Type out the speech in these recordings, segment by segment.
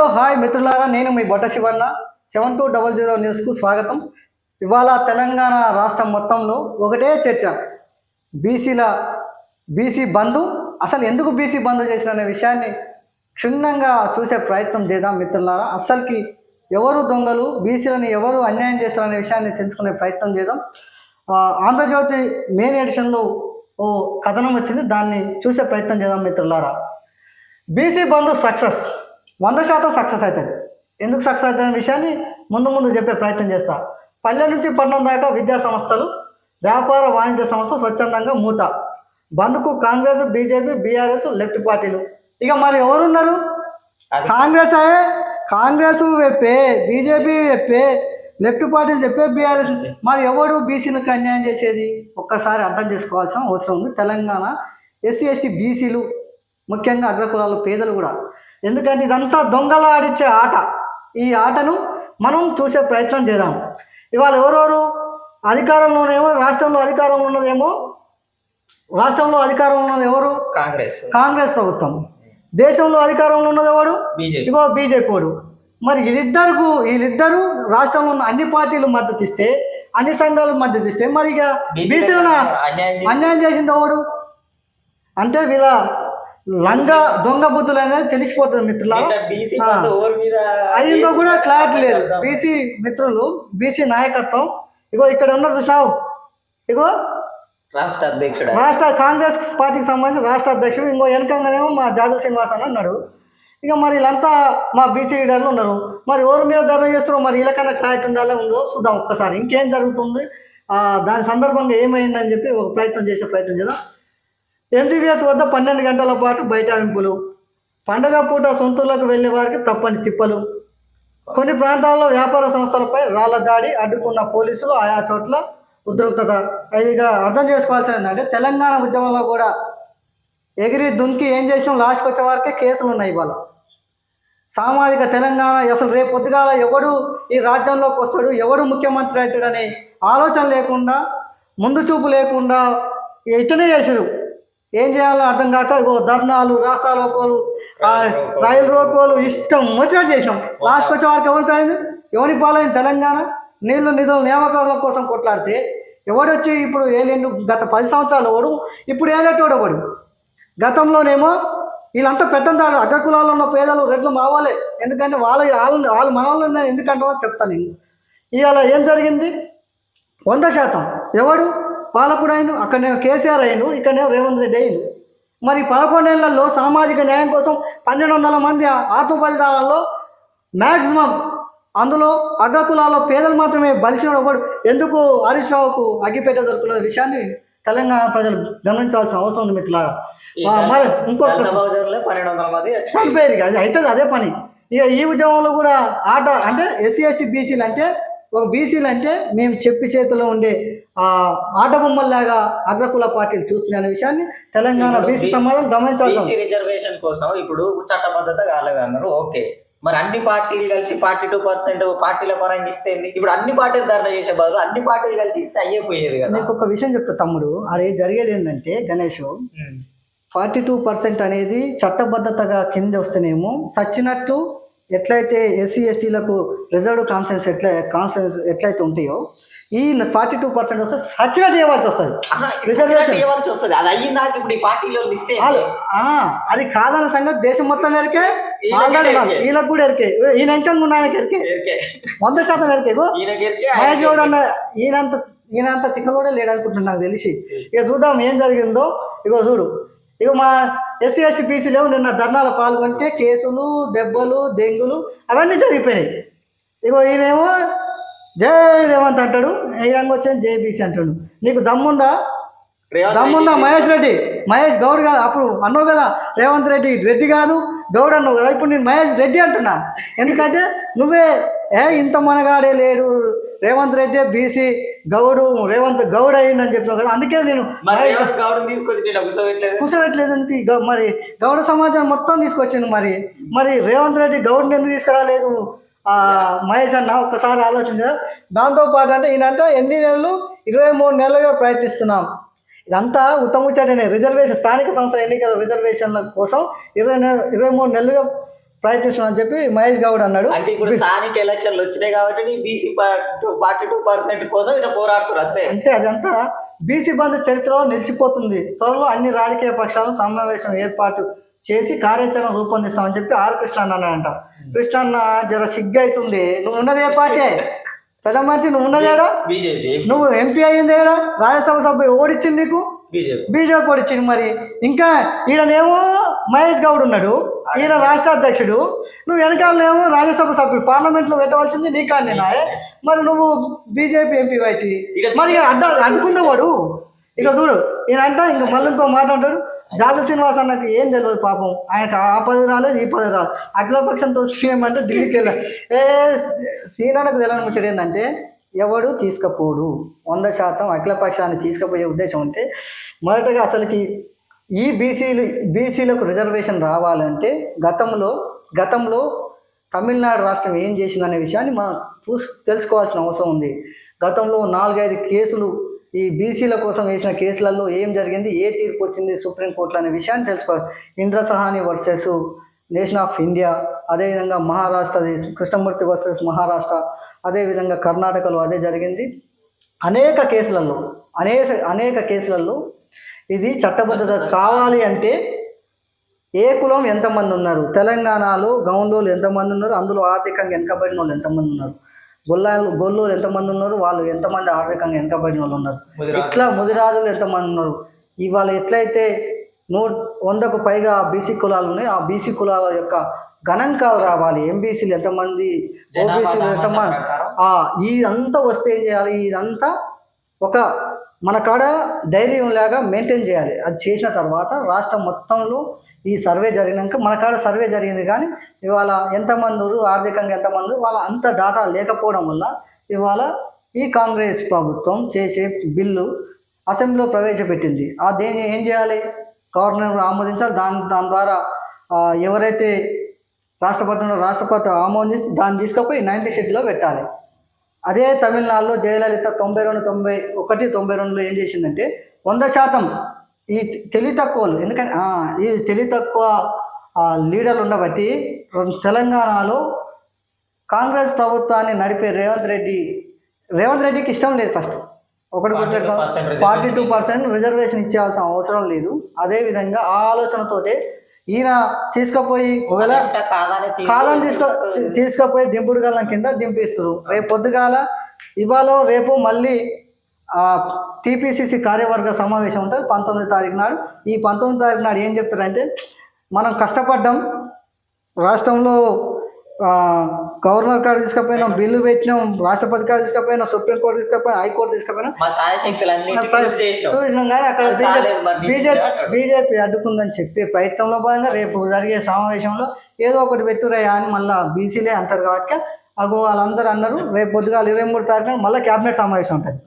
Hello hi మిత్రులారా నేను మీ Botta Shivanna. Seven two double zero న్యూస్కు స్వాగతం. ఇవాళ తెలంగాణ రాష్ట్రం మొత్తంలో ఒకటే చర్చ. బీసీల బీసీ బంధు. అసలు ఎందుకు బీసీ బంధు చేసిన అనే విషయాన్ని క్షుణ్ణంగా చూసే ప్రయత్నం చేద్దాం మిత్రులారా. అస్సలకి ఎవరు దొంగలు బీసీలను ఎవరు అన్యాయం చేస్తారనే విషయాన్ని తెలుసుకునే ప్రయత్నం చేద్దాం. ఆంధ్రజ్యోతి మెయిన్ ఎడిషన్లో ఓ కథనం వచ్చింది. దాన్ని చూసే ప్రయత్నం చేద్దాం మిత్రులారా. BC Bandhu success. వంద శాతం సక్సెస్ అవుతుంది. ఎందుకు సక్సెస్ అవుతుంది అనే విషయాన్ని ముందు ముందు చెప్పే ప్రయత్నం చేస్తా. పల్లె నుంచి పట్టణం దాకా విద్యా సంస్థలు వ్యాపార వాణిజ్య సంస్థ స్వచ్ఛందంగా మూత. బంద్కు కాంగ్రెస్ బీజేపీ బీఆర్ఎస్ లెఫ్ట్ పార్టీలు. ఇక మరి ఎవరున్నారు? కాంగ్రెస్ అయ్యే కాంగ్రెస్ చెప్పే బీజేపీ చెప్పే లెఫ్ట్ పార్టీలు చెప్పే బీఆర్ఎస్ మరి ఎవడు బీసీలకు అన్యాయం చేసేది? ఒక్కసారి అర్థం చేసుకోవాల్సిన అవసరం ఉంది. తెలంగాణ ఎస్సీ ఎస్టీ బీసీలు ముఖ్యంగా అగ్రకులాల పేదలు కూడా. ఎందుకంటే ఇదంతా దొంగల ఆడిచ్చే ఆట. ఈ ఆటను మనం చూసే ప్రయత్నం చేద్దాం. ఇవాళ ఎవరెవరు అధికారంలోనేమో రాష్ట్రంలో అధికారంలో ఉన్నదేమో? రాష్ట్రంలో అధికారంలో ఉన్నది ఎవరు? కాంగ్రెస్. కాంగ్రెస్ ప్రభుత్వం. దేశంలో అధికారంలో ఉన్నది ఎవడు? బీజేపీ. ఇగో బీజేపీ వాడు. మరి వీళ్ళిద్దరు వీళ్ళిద్దరూ రాష్ట్రంలో ఉన్న అన్ని పార్టీలు మద్దతు ఇస్తే అన్ని సంఘాలు మద్దతు ఇస్తే మరి ఇక బీసీలను? అన్యాయం చేసింది ఎవడు? అంటే వీళ్ళ లంగ దొంగ బుద్ధులు అనేది తెలిసిపోతుంది మీద అయ్యిందో కూడా క్లారిటీ లేదు. బీసీ మిత్రులు బీసీ నాయకత్వం. ఇగో ఇక్కడ ఉన్నారు చూసినావు? ఇగో రాష్ట్ర అధ్యక్షుడు? రాష్ట్ర కాంగ్రెస్ పార్టీకి సంబంధించిన రాష్ట్ర అధ్యక్షుడు. ఇంకో వెనకంగానేమో మా జాదవ్ శ్రీనివాస్ అని అన్నాడు. ఇక మరి వీళ్ళంతా మా బీసీ లీడర్లు ఉన్నారు. మరి ఎవరి మీద ధర్నా చేస్తారో మరి వీళ్ళకన్నా క్లారిటీ ఉండాలో ఉందో చూద్దాం ఒక్కసారి. ఇంకేం జరుగుతుంది? ఆ, దాని సందర్భంగా ఏమైందని చెప్పి ఒక ప్రయత్నం చేసే ప్రయత్నం చేద్దాం. ఎంబీబీఎస్ వద్ద పన్నెండు గంటల పాటు బైఠాయింపులు. పండగ పూట సొంతూర్లకు వెళ్ళే వారికి తప్పని తిప్పలు. కొన్ని ప్రాంతాల్లో వ్యాపార సంస్థలపై రాళ్ళ దాడి అడ్డుకున్న పోలీసులు ఆయా చోట్ల ఉద్రిక్తత. ఇక అర్థం చేసుకోవాల్సింది ఏంటంటే తెలంగాణ ఉద్యమంలో కూడా ఎగిరి దుంకి ఏం చేసినాం లాస్ట్కి వచ్చే వారికే కేసులు ఉన్నాయి ఇవాళ. సామాజిక తెలంగాణ అసలు రేపు పొద్దుగాల ఎవడు ఈ రాజ్యంలోకి వస్తాడు ఎవడు ముఖ్యమంత్రి అవుతాడని ఆలోచన లేకుండా ముందు చూపు లేకుండా ఇట్టనే చేసారు ఏం చేయాలో అర్థం కాక ఇగో ధర్నాలు రాస్తారోకోలు ఆ, రైలు రోకోలు ఇష్టం వచ్చినట్టు చేసినాం. లాస్ట్కి వచ్చే వారికి ఎవరికి అయింది? ఎవరి పాలైంది? తెలంగాణ. నీళ్ళు నిధులు నియామకాల కోసం కొట్లాడితే ఎవడొచ్చి ఇప్పుడు ఏలేండు గత పది సంవత్సరాలు ఎవడు? ఇప్పుడు ఏలేటోడు ఎవడు? గతంలోనేమో వీళ్ళంతా పెద్దందాలు అగ్రకులాల్లో ఉన్న పేదలు రెడ్లు మావాలే ఎందుకంటే వాళ్ళ వాళ్ళు వాళ్ళు మనల్ని ఎందుకంటామో చెప్తాను నేను. ఇవాళ ఏం జరిగింది? వంద శాతం. ఎవడు? పాలకుడు అయిన అక్కడనే కేసీఆర్ అయ్యిండు ఇక్కడనే రేవంత్ రెడ్డి అయ్యిండు మరి పదకొండేళ్ళలో సామాజిక న్యాయం కోసం పన్నెండు వందల మంది ఆత్మ బలిదానాల్లో మ్యాక్సిమం అందులో అగ్రకులాల్లో పేదలు మాత్రమే బలిసిన ఒకడు. ఎందుకు హరీష్ రావుకు అగ్గిపేట దొరుకున్న విషయాన్ని తెలంగాణ ప్రజలు గమనించాల్సిన అవసరం ఉంది మిత్రులారా. మరి ఇంకొక ఇక. అది అవుతుంది అదే పని. ఇక ఈ ఉద్యమంలో కూడా ఆట అంటే ఎస్సీ ఎస్టీ బీసీలు అంటే ఒక బీసీలు అంటే మేము చెప్పి చేతిలో ఉండే ఆ ఆట బొమ్మల్లాగా అగ్రకుల పార్టీలు చూస్తున్నాయి అనే విషయాన్ని తెలంగాణ బీసీ సమాజం గమనించాల్సి బీసీ రిజర్వేషన్ కోసం ఇప్పుడు చట్టబద్ధత కాలేదన్నారు ఓకే మరి అన్ని పార్టీలు కలిసి ఫార్టీ టూ పర్సెంట్ పార్టీల పరంగా ఇస్తే? ఇప్పుడు అన్ని పార్టీలు ధర్నా చేసే బదులు అన్ని పార్టీలు కలిసి ఇస్తే అయ్యే పోయేది కదా నీకు ఒక విషయం చెప్తా తమ్ముడు అది జరిగేది ఏంటంటే గణేష్. ఫార్టీ టూ పర్సెంట్ అనేది చట్టబద్ధతగా కింద వస్తేనేమో సచ్చినట్టు ఎట్లయితే ఎస్సీ ఎస్టీలకు రిజర్వ్ కాన్సెన్స్ ఎట్లా కాన్సెన్స్ ఎట్లయితే ఉంటాయో ఈ ఫార్టీ టూ పర్సెంట్ వస్తే సచ్చినట్టు చేయవలసి వస్తుంది. రిజర్వేషన్. ఇవ్వాల్సి వస్తుంది. అది అయ్యిందాక ఇప్పుడు ఈ పార్టీలో ఇస్తే ఏంది? వాళ్ళు- ఆ, అది కాదన్న సంగతి దేశం మొత్తం ఎరికే వీళ్ళకి ఆల్రెడీ ఎరికే. వీళ్ళకి కూడా ఎరికే. ఈయన ఎంకంగా ఉన్న ఆయనకి ఎరికే. వంద శాతం ఎరికే. మహేష్ గౌడ్ అన్న ఈయనంత ఈయనంత తిక్కలోడే లేడు అనుకుంటున్నాను నాకు తెలిసి. ఇక చూద్దాం ఏం జరిగిందో. ఇగో చూడు ఇగో మా ఎస్సీ ఎస్టీ పీసీలో నిన్న ధర్నాలో పాల్గొంటే కేసులు దెబ్బలు దెంగులు అవన్నీ జరిగిపోయినాయి. ఇగో ఈయనేమో జై రేవంత్ అంటాడు ఈయనంగా వచ్చాను జై బీసీ అంటాడు. నీకు దమ్ముందా? దమ్ముందా మహేష్ రెడ్డి? మహేష్ గౌడ్ కాదు అప్పుడు అన్నావు కదా రేవంత్ రెడ్డి రెడ్డి కాదు గౌడ్ అన్నావు కదా ఇప్పుడు నేను మహేష్ రెడ్డి అంటున్నా. ఎందుకంటే నువ్వే ఏ ఇంత మనగాడే లేడు రేవంత్ రెడ్డి బీసీ గౌడు రేవంత్ గౌడ్ అయ్యిందని చెప్పినావు కదా అందుకే నేను కూర్చోబెట్టలేదు. మరి గౌడ సమాజం మొత్తం తీసుకొచ్చిండు మరి. మరి రేవంత్ రెడ్డి గౌడ్ని ఎందుకు తీసుకురాలేదు? ఆ, మహేష్ అన్న ఒక్కసారి ఆలోచించా. దాంతో పాటు అంటే ఈయనంటే ఎన్ని నెలలు? ఇరవై మూడు నెలలుగా ప్రయత్నిస్తున్నాం. ఇదంతా ఉత్తముచ్చటనే రిజర్వేషన్ స్థానిక సంస్థల ఎన్నికల రిజర్వేషన్ల కోసం ఇరవై నెల ఇరవై మూడు నెలలుగా ప్రయత్నిస్తున్నా అని చెప్పి మహేష్ గౌడ్ అన్నాడు. అంటే ఇప్పుడు స్థానిక ఎలక్షన్లు వచ్చినాయి కాబట్టి బీసీ ఫార్టీ టూ పర్సెంట్ కోసం ఇట్లా పోరాడుతారు అంతే. అంతే అదంతా. బీసీ బంధు చరిత్రలో నిలిచిపోతుంది. త్వరలో అన్ని రాజకీయ పక్షాలు సమావేశం ఏర్పాటు చేసి కార్యాచరణ రూపొందిస్తామని చెప్పి ఆర్ కృష్ణ అన్నాడంట. కృష్ణ అన్న జర సిగ్గు అవుతుంది. నువ్వు ఉన్నది ఏ పార్టీ? పెద్ద మనిషి నువ్వు ఉన్నదేడా బీజేపీ. నువ్వు ఎంపీ అయ్యింది ఏడా? రాజ్యసభ సభ్యు ఓడిచ్చింది నీకు? బీజేపీ. బీజేపీ ఓడిచ్చింది మరి. ఇంకా ఈయననేమో మహేష్ గౌడ్ ఉన్నాడు. ఈయన రాష్ట్ర అధ్యక్షుడు. నువ్వు వెనకాలనేమో రాజ్యసభ సభ్యుడు. పార్లమెంట్లో పెట్టవలసింది నీ కానీ నాయే. మరి నువ్వు బీజేపీ ఎంపీ అయితే మరి అడ్డ అడ్డుకున్నవాడు ఇక చూడు ఈయన అంట ఇంక మళ్ళీ ఇంకో మాట అంటాడు. జాజ శ్రీనివాస్ అన్నకు ఏం తెలియదు పాపం. ఆయనకు ఆ పది రాలేదు ఈ పది రాలేదు. అఖిలపక్షంతో సీఎం అంటే ఢిల్లీకి వెళ్ళా ఏ సీనానికి తెలియని ముచ్చట ఏంటంటే ఎవడు తీసుకపోడు. వంద శాతం అఖిలపక్షాన్ని తీసుకుపోయే ఉద్దేశం ఉంటే మొదటగా అసలుకి ఈ బీసీలు బీసీలకు రిజర్వేషన్ రావాలంటే గతంలో గతంలో తమిళనాడు రాష్ట్రం ఏం చేసిందనే విషయాన్ని మనం చూసి తెలుసుకోవాల్సిన అవసరం ఉంది. గతంలో నాలుగైదు కేసులు ఈ బీసీల కోసం వేసిన కేసులలో ఏం జరిగింది ఏ తీర్పు వచ్చింది సుప్రీంకోర్టులో అనే విషయాన్ని తెలుసుకోవాలి Indra Sawhney versus nation of India అదేవిధంగా మహారాష్ట్ర కృష్ణమూర్తి వర్సెస్ మహారాష్ట్ర అదేవిధంగా కర్ణాటకలో అదే జరిగింది. అనేక కేసులలో అనేక అనేక కేసులలో ఇది చట్టబద్ధత కావాలి అంటే ఏ కులం ఎంతమంది ఉన్నారు? తెలంగాణలో గౌండోలు ఎంతమంది ఉన్నారు? అందులో ఆర్థికంగా వెనకబడిన వాళ్ళు ఎంతమంది ఉన్నారు? గొల్లాలు గొల్లోలు ఎంతమంది ఉన్నారు? వాళ్ళు ఎంతమంది ఆర్థికంగా వెనకబడిన వాళ్ళు ఉన్నారు. ఇట్లా ముదిరాజులు ఎంతమంది ఉన్నారు? ఇవాళ ఎట్లయితే నూ వందకు పైగా బీసీ కులాలు ఉన్నాయి. ఆ బీసీ కులాల యొక్క గణాంకాలు రావాలి. ఎంబీసీలు ఎంతమంది ఓబీసీలు ఎంతమంది. ఆ, ఇదంతా వస్తే ఏం చేయాలి? ఇదంతా ఒక మన కాడ డైరీ లాగా మెయింటైన్ చేయాలి. అది చేసిన తర్వాత రాష్ట్రం మొత్తంలో ఈ సర్వే జరిగినాక మన కాడ సర్వే జరిగింది కానీ ఇవాళ ఎంతమంది ఆర్థికంగా ఎంతమంది వాళ్ళ అంత డాటా లేకపోవడం వల్ల ఇవాళ ఈ కాంగ్రెస్ ప్రభుత్వం చేసే బిల్లు అసెంబ్లీలో ప్రవేశపెట్టింది. ఆ దేన్ని ఏం చేయాలి? గవర్నర్ ఆమోదించాలి దాని దాని ద్వారా ఎవరైతే రాష్ట్రపతి రాష్ట్రపతి ఆమోదిస్తే దాన్ని తీసుకుపోయి నైన్టీ షెడ్యూల్లో పెట్టాలి. అదే తమిళనాడులో జయలలిత తొంభై రెండు తొంభై ఒకటి తొంభై రెండులో ఏం చేసిందంటే వంద శాతం ఈ తెలివి తక్కువలు ఎందుకంటే ఈ తెలివి తక్కువ లీడర్లు ఉండబట్టి తెలంగాణలో కాంగ్రెస్ ప్రభుత్వాన్ని నడిపే రేవంత్ రెడ్డి రేవంత్ రెడ్డికి ఇష్టం లేదు ఫస్ట్. ఒకటి 42% ఫార్టీ టూ పర్సెంట్ రిజర్వేషన్ ఇచ్చేయాల్సిన అవసరం లేదు. అదేవిధంగా ఆ ఆలోచనతోటే ఈయన తీసుకుపోయి ఒకవేళ కాలం తీసుకో తీసుకుపోయి దింపుడు గల్లం కింద దింపిస్తారు. రేపు పొద్దుగాల ఇవాళ రేపు మళ్ళీ టీపీసీసీ కార్యవర్గ సమావేశం ఉంటుంది పంతొమ్మిది తారీఖు నాడు. ఈ పంతొమ్మిది తారీఖు నాడు ఏం చెప్తారంటే మనం కష్టపడ్డాం రాష్ట్రంలో గవర్నర్ కాడ తీసుకుపోయినాం బిల్లు పెట్టినాం రాష్ట్రపతి కాడ తీసుకుపోయినాం సుప్రీంకోర్టు తీసుకుపోయినాం హైకోర్టు తీసుకుపోయినాం చేసినాం కానీ అక్కడ బీజేపీ. బీజేపీ అడ్డుకుందని చెప్పే ప్రయత్నంలో భాగంగా రేపు జరిగే సమావేశంలో ఏదో ఒకటి పెట్టురయ్యా అని మళ్ళీ బీసీలే అంటారు కాబట్టి అగో వాళ్ళందరూ అన్నారు రేపు పొద్దుగాల ఇరవై మూడు తారీఖున మళ్ళీ క్యాబినెట్ సమావేశం ఉంటుంది.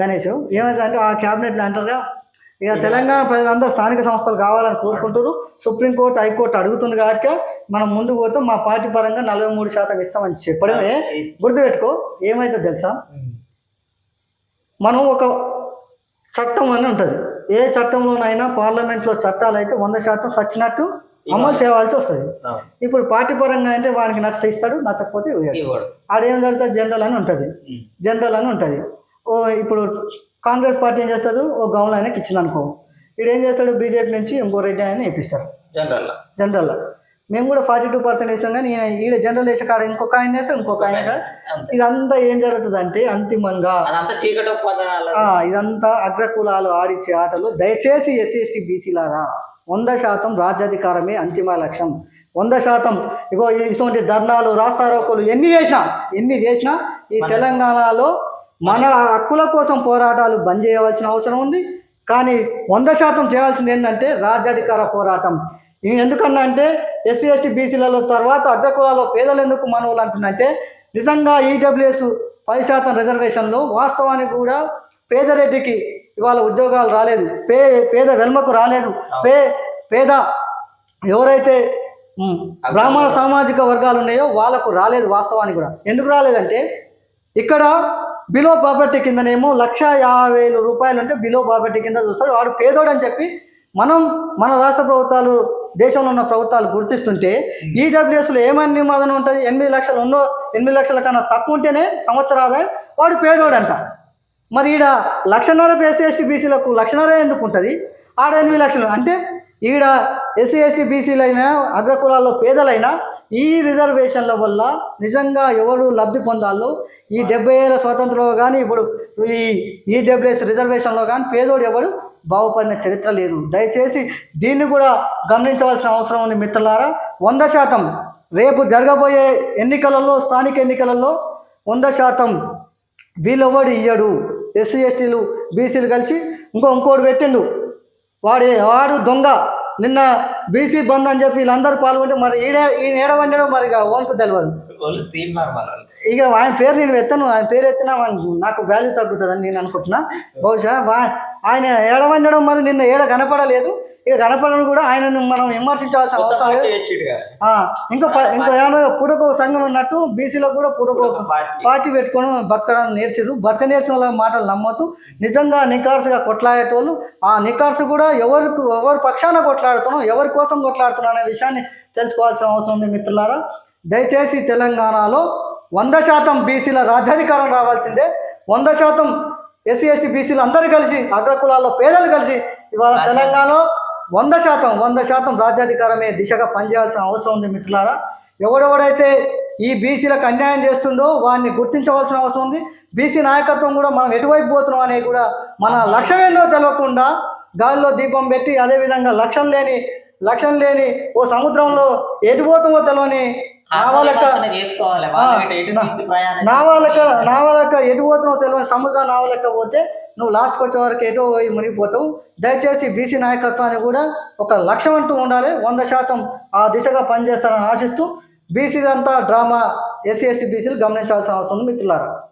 గణేష్ ఏమైందంటే ఆ క్యాబినెట్లో అంటారుగా ఇక తెలంగాణ ప్రజలందరూ స్థానిక సంస్థలు కావాలని కోరుకుంటారు సుప్రీంకోర్టు హైకోర్టు అడుగుతుంది కాబట్టి మనం ముందుకు పోతే. మా పార్టీ పరంగా నలభై మూడు శాతం ఇస్తామని చెప్పడమే గుర్తుపెట్టుకో. ఏమైతే తెలుసా? మనం ఒక చట్టం అని ఉంటుంది. ఏ చట్టంలోనైనా పార్లమెంట్లో చట్టాలు అయితే వంద శాతం సచ్చినట్టు అమలు చేయవలసి వస్తుంది. ఇప్పుడు పార్టీ పరంగా అంటే వానికి నచ్చ ఇస్తాడు నచ్చకపోతే ఆడేం జరుగుతుంది? జనరల్ అని ఉంటుంది. జనరల్ అని ఉంటుంది. ఓ ఇప్పుడు కాంగ్రెస్ పార్టీ ఏం చేస్తుంది? ఓ గౌన్ ఆయనకి ఇచ్చింది అనుకో. వీడు ఏం చేస్తాడు? బీజేపీ నుంచి ఇంకో రెడ్డి ఆయన ఇప్పిస్తారు జనరల్. జనరల్. మేము కూడా ఫార్టీ టూ పర్సెంట్ ఇస్తాం కానీ ఈయన ఈడ జనరల్ వేసే కాడ ఇంకొక ఆయన వేస్తాడు ఇంకొక ఆయన. ఇదంతా ఏం జరుగుతుంది అంటే అంతిమంగా ఇదంతా అగ్రకులాలు ఆడిచ్చే ఆటలు. దయచేసి ఎస్సీ ఎస్టీ బీసీలారా వంద శాతం రాజ్యాధికారమే అంతిమ లక్ష్యం. వంద శాతం. ఇగో ఇటువంటి ధర్నాలు రాస్తారోకోలు ఎన్ని చేసినా ఎన్ని చేసినా ఈ తెలంగాణలో మన హక్కుల కోసం పోరాటాలు బంద్ చేయవలసిన అవసరం ఉంది. కానీ వంద శాతం చేయాల్సింది ఏంటంటే రాజ్యాధికార పోరాటం. ఎందుకన్నా అంటే ఎస్సీ ఎస్టీ బీసీలలో తర్వాత అగ్రకులాల్లో పేదలు ఎందుకు మనవులు అంటున్నంటే నిజంగా ఈడబ్ల్యూఎస్ పది శాతం రిజర్వేషన్లో వాస్తవానికి కూడా పేదరెడ్డికి ఇవాళ ఉద్యోగాలు రాలేదు. పే పేద వెల్మకు రాలేదు. పే పేద ఎవరైతే బ్రాహ్మణ సామాజిక వర్గాలు ఉన్నాయో వాళ్ళకు రాలేదు వాస్తవానికి కూడా. ఎందుకు రాలేదంటే ఇక్కడ బిలో ప్రాపర్టీ కిందనేమో లక్ష యాభై వేలు రూపాయలు అంటే బిలో ప్రాపర్టీ కింద చూస్తాడు. వాడు పేదోడు అని చెప్పి మనం మన రాష్ట్ర ప్రభుత్వాలు దేశంలో ఉన్న ప్రభుత్వాలు గుర్తిస్తుంటే ఈడబ్ల్యూఎస్లో ఏమని నిబంధన ఉంటుంది? ఎనిమిది లక్షలు ఉన్నో ఎనిమిది లక్షల కన్నా తక్కువ ఉంటేనే సంవత్సర ఆదాయం వాడు పేదోడంట. మరి ఈడ లక్షన్నర ఎస్సీ ఎస్టీ బీసీలకు లక్షన్నర ఎందుకు ఉంటుంది? ఆడ ఎనిమిది లక్షలు. అంటే ఈడ ఎస్సీ ఎస్టీ బీసీలైనా అగ్రకులాల్లో పేదలైనా ఈ రిజర్వేషన్ల వల్ల నిజంగా ఎవరు లబ్ధి పొందాలో ఈ డెబ్బై ఏళ్ళ స్వాతంత్రంలో కానీ ఇప్పుడు ఈ ఈ డెబ్బై రిజర్వేషన్లో కానీ పేదోడు ఎవడు బాగుపడిన చరిత్ర లేదు. దయచేసి దీన్ని కూడా గమనించవలసిన అవసరం ఉంది మిత్రులారా. వంద శాతం రేపు జరగబోయే ఎన్నికలలో స్థానిక ఎన్నికలలో వంద శాతం వీళ్ళెవడు ఇయ్యడు? ఎస్సీ ఎస్టీలు బీసీలు కలిసి ఇంకో ఇంకోటి పెట్టిండు. వాడు వాడు దొంగ. నిన్న బీసీ బంద్ అని చెప్పి వీళ్ళందరూ పాల్గొంటే మరి ఈడ ఈయన ఏడవండడం మరి ఇక ఓన్కు తెలియదు ఇక ఆయన పేరు నేను ఎత్తను ఆయన పేరు ఎత్తినా నాకు వాల్యూ తగ్గుతుందని నేను అనుకుంటున్నా. బహుశా ఆయన ఏడవండడం మరి నిన్న ఏడ కనపడలేదు. ఇక కనపడడం కూడా ఆయనను మనం విమర్శించాల్సిన అవసరం లేదు. ఇంకా ఇంకా ఏమన్నా పుడక సంఘం ఉన్నట్టు బీసీలో కూడా ఒక పార్టీ. పార్టీ పెట్టుకొని బతకడానికి నేర్చిరు బతక నేర్చిన వాళ్ళ మాటలు నమ్మొద్దు. నిజంగా నికార్సుగా కొట్లాడేటోళ్ళు ఆ నికార్సు కూడా ఎవరికి ఎవరి పక్షాన కొట్లాడుతున్నాం ఎవరి కోసం కొట్లాడుతున్నాం అనే విషయాన్ని తెలుసుకోవాల్సిన అవసరం ఉంది మిత్రులారా. దయచేసి తెలంగాణలో వంద శాతం బీసీల రాజ్యాధికారం రావాల్సిందే. వంద శాతం ఎస్సీ ఎస్టీ బీసీలు అందరూ కలిసి అగ్రకులాల్లో పేదలు కలిసి ఇవాళ తెలంగాణలో వంద శాతం వంద శాతం రాజ్యాధికారమే దిశగా పనిచేయాల్సిన అవసరం ఉంది మిత్రులారా. ఎవడెవడైతే ఈ బీసీలకు అన్యాయం చేస్తుందో వారిని గుర్తించవలసిన అవసరం ఉంది. బీసీ నాయకత్వం కూడా మనం ఎటువైపు పోతున్నాం అనేది కూడా మన లక్ష్యం ఏందో తెలియకుండా గాలిలో దీపం పెట్టి అదేవిధంగా లక్ష్యం లేని లక్ష్యం లేని ఓ సముద్రంలో ఎటు పోతామో తెలియని నా వాళ్ళక ఆత్మవిమర్శన చేసుకోవాలి. వాళ్ళకి ఎటు పోతున్నావు తెలియని సముద్రం నా వాళ్ళక పోతే నువ్వు లాస్ట్కి వచ్చే వరకు ఎటో పోయి మునిగిపోతావు. దయచేసి బీసీ నాయకత్వాన్ని కూడా ఒక లక్ష్యం అంటూ ఉండాలి. వంద శాతం ఆ దిశగా పనిచేస్తారని ఆశిస్తూ బీసీ అంతా డ్రామా ఎస్సీ ఎస్టీ బీసీలు గమనించాల్సిన అవసరం ఉంది మిత్రులారా.